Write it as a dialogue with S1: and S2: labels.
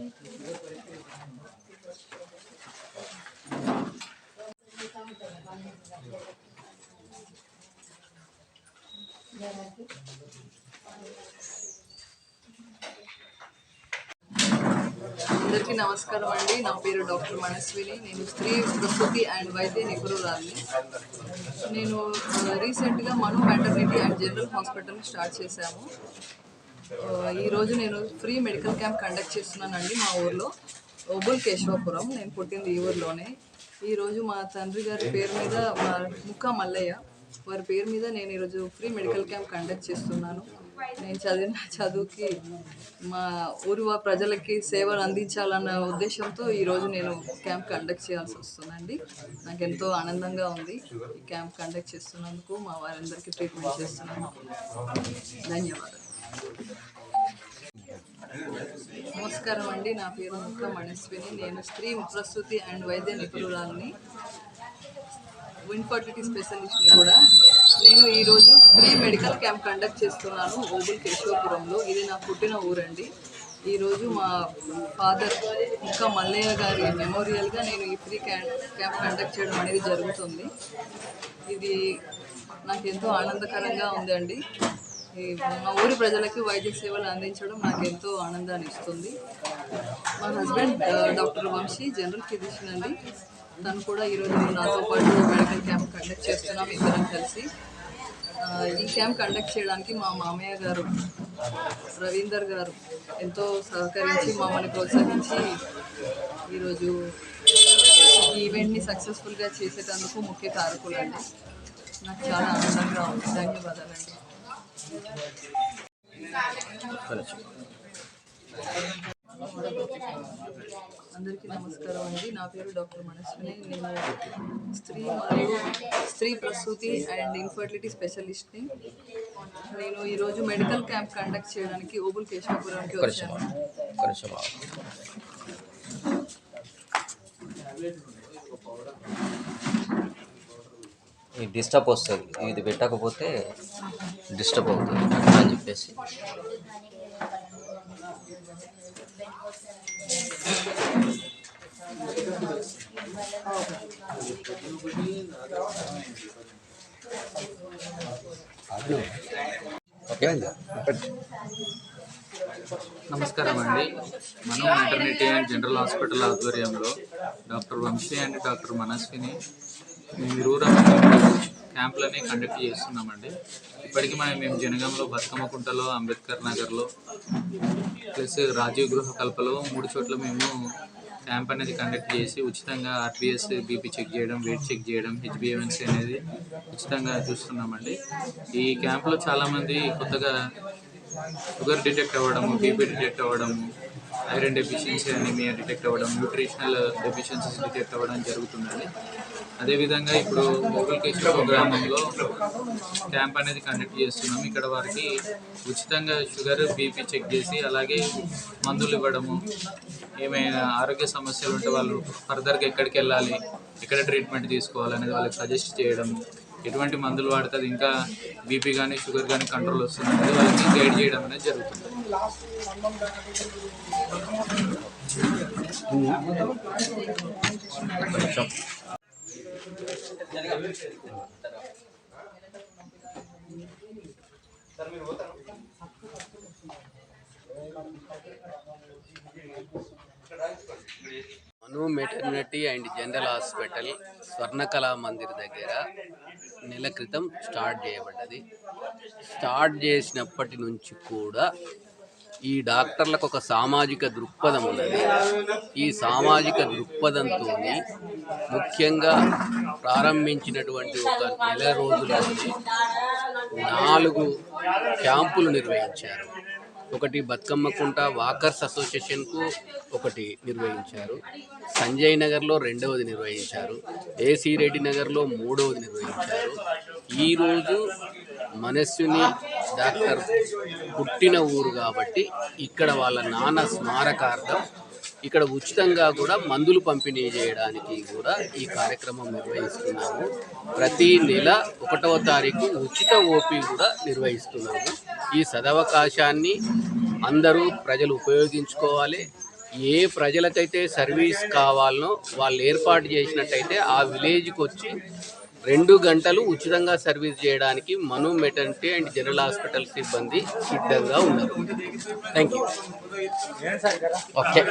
S1: అందరికీ నమస్కారం అండి. నా పేరు డాక్టర్ మనస్విని. నేను స్త్రీ ప్రసూతి అండ్ వైద్య నిపుణురాలిని. నేను రీసెంట్గా Manu maternity and general hospital start చేశాము. ఈరోజు నేను ఫ్రీ మెడికల్ క్యాంప్ కండక్ట్ చేస్తున్నానండి మా ఊర్లో. ఒబుల్ కేశవపురం. నేను పుట్టింది ఈ ఊర్లోనే. ఈరోజు మా తండ్రి గారి పేరు మీద మా ముక్క మల్లయ్య వారి పేరు మీద నేను ఈరోజు ఫ్రీ మెడికల్ క్యాంప్ కండక్ట్ చేస్తున్నాను. నేను చదివిన చదువుకి మా ఊరి వా- ప్రజలకి సేవలు అందించాలన్న ఉద్దేశంతో ఈరోజు నేను క్యాంప్ కండక్ట్ చేయాల్సి వస్తుందండి. నాకు ఎంతో ఆనందంగా ఉంది ఈ క్యాంప్ కండక్ట్ చేస్తున్నందుకు. మా వారందరికీ ట్రీట్మెంట్ చేస్తున్నాను ధన్యవాదాలు. నమస్కారం అండి. నా పేరు ముక్క మణేశ్విని. నేను స్త్రీ ప్రసూతి అండ్ వైద్య నిపుణురాలని. ఇన్ఫర్టిలిటీ స్పెషలిస్ట్ని కూడా. నేను ఈరోజు ఫ్రీ మెడికల్ క్యాంప్ కండక్ట్ చేస్తున్నాను ఓబుల్ కేశవపురంలో. ఇది నా పుట్టిన ఊరండి. ఈరోజు మా ఫాదర్ ఇంకా మల్లయ్య గారి మెమోరియల్గా నేను ఈ ఫ్రీ క్యాంప్ క్యాంప్ కండక్ట్ చేయడం అనేది జరుగుతుంది. ఇది నాకు ఎంతో ఆనందకరంగా ఉందండి. మా ఊరి ప్రజలకి వైద్య సేవలు అందించడం నాకు ఎంతో ఆనందాన్ని ఇస్తుంది. మా husband doctor Vamshi general physician అండి. తను కూడా ఈరోజు నాతో పాటు మెడికల్ క్యాంప్ కండక్ట్ చేస్తున్నాం ఇద్దరం కలిసి. ఈ క్యాంప్ కండక్ట్ చేయడానికి మా మామయ్య గారు రవీందర్ గారు ఎంతో సహకరించి మమ్మల్ని ప్రోత్సహించి ఈరోజు ఈ ఈవెంట్ని సక్సెస్ఫుల్గా చేసేటందుకు ముఖ్య కారకులండి. నాకు చాలా ఆనందంగా ఉంది. ధన్యవాదాలండి. అందరికీ నమస్కారం అండి. నా పేరు డాక్టర్ మనస్విని. నేను స్త్రీ మరియు స్త్రీ ప్రసూతి అండ్ ఇన్ఫర్టిలిటీ స్పెషలిస్ట్ని నేను ఈరోజు మెడికల్ క్యాంప్ కండక్ట్ చేయడానికి ఓబుల్ కేశవపురంకి వచ్చాను
S2: కొంచెం ఇది డిస్టర్బ్ వస్తుంది. ఇది పెట్టకపోతే డిస్టర్బ్ అవుతుంది అని చెప్పేసి.
S3: నమస్కారం అండి. మనం ఇంటర్నెట్ అండ్ జనరల్ హాస్పిటల్ ఆధ్వర్యంలో doctor Vamshi and doctor Manaswini మీరు ఇరువురం క్యాంపులని కండక్ట్ చేస్తున్నామండి. ఇప్పటికీ మనం మేము జనగాంలో బతుకమ్మకుంటలో అంబేద్కర్ నగర్లో ప్లస్ రాజీవ్ గృహ కల్పలో మూడు చోట్ల మేము క్యాంప్ అనేది కండక్ట్ చేసి ఉచితంగా R B S BP check చేయడం వెయిట్ చెక్ చేయడం హెచ్బిఎంసీ అనేది ఉచితంగా చూస్తున్నామండి. ఈ క్యాంప్లో చాలామంది కొత్తగా షుగర్ డిటెక్ట్ అవ్వడము బీపీ డిటెక్ట్ అవ్వడము ఐరన్ డెఫిషియన్సీ అనేమియా డిటెక్ట్ అవ్వడం న్యూట్రిషనల్ డెఫిషియన్సీస్ డిటెక్ట్ అవ్వడం జరుగుతుందండి. అదేవిధంగా ఇప్పుడు మొగల్ కేశవ గ్రామంలో క్యాంప్ అనేది కండక్ట్ చేస్తున్నాం. ఇక్కడ వారికి ఉచితంగా షుగర్ బీపీ చెక్ చేసి అలాగే మందులు ఇవ్వడము ఏమైనా ఆరోగ్య సమస్యలు ఉంటే వాళ్ళు ఫర్దర్గా ఎక్కడికి వెళ్ళాలి ఎక్కడ ట్రీట్మెంట్ తీసుకోవాలనేది వాళ్ళకి సజెస్ట్ చేయడము ఎటువంటి మందులు వాడితే ఇంకా బీపీ కానీ షుగర్ కానీ కంట్రోల్ వస్తుంది అనేది వాళ్ళకి గైడ్ చేయడం అనేది జరుగుతుంది.
S2: కొంచెం
S4: Manu maternity and general hospital Swarnakala Mandir దగ్గర నెల క్రితం స్టార్ట్ చేయబడ్డది. స్టార్ట్ చేసినప్పటి నుంచి కూడా ఈ డాక్టర్లకు ఒక సామాజిక దృక్పథం ఉన్నది. ఈ సామాజిక దృక్పథంతో ముఖ్యంగా ప్రారంభించినటువంటి ఒక నెల రోజులకి నాలుగు క్యాంపులు నిర్వహించారు. ఒకటి బతుకమ్మకుంట వాకర్స్ అసోసియేషన్కు ఒకటి నిర్వహించారు. సంజయ్ నగర్లో రెండవది నిర్వహించారు. ఏసీ రెడ్డి నగర్లో మూడవది నిర్వహించారు. ఈరోజు మనస్సుని డాక్టర్ పుట్టిన ఊరు కాబట్టి ఇక్కడ వాళ్ళ నాన్న స్మారకార్థం ఇక్కడ ఉచితంగా కూడా మందులు పంపిణీ చేయడానికి కూడా ఈ కార్యక్రమం నిర్వహిస్తున్నాము. ప్రతి నెల ఒకటవ తారీఖు ఉచిత ఓపీ కూడా నిర్వహిస్తున్నాము. ఈ సదవకాశాన్ని అందరూ ప్రజలు ఉపయోగించుకోవాలి. ఏ ప్రజలకైతే సర్వీస్ కావాలనో వాళ్ళు ఏర్పాటు చేసినట్టయితే ఆ విలేజ్కి వచ్చి రెండు గంటలు ఉచితంగా సర్వీస్ చేయడానికి Manu maternity and general hospital సిబ్బంది సిద్ధంగా ఉన్నారు. Thank you okay.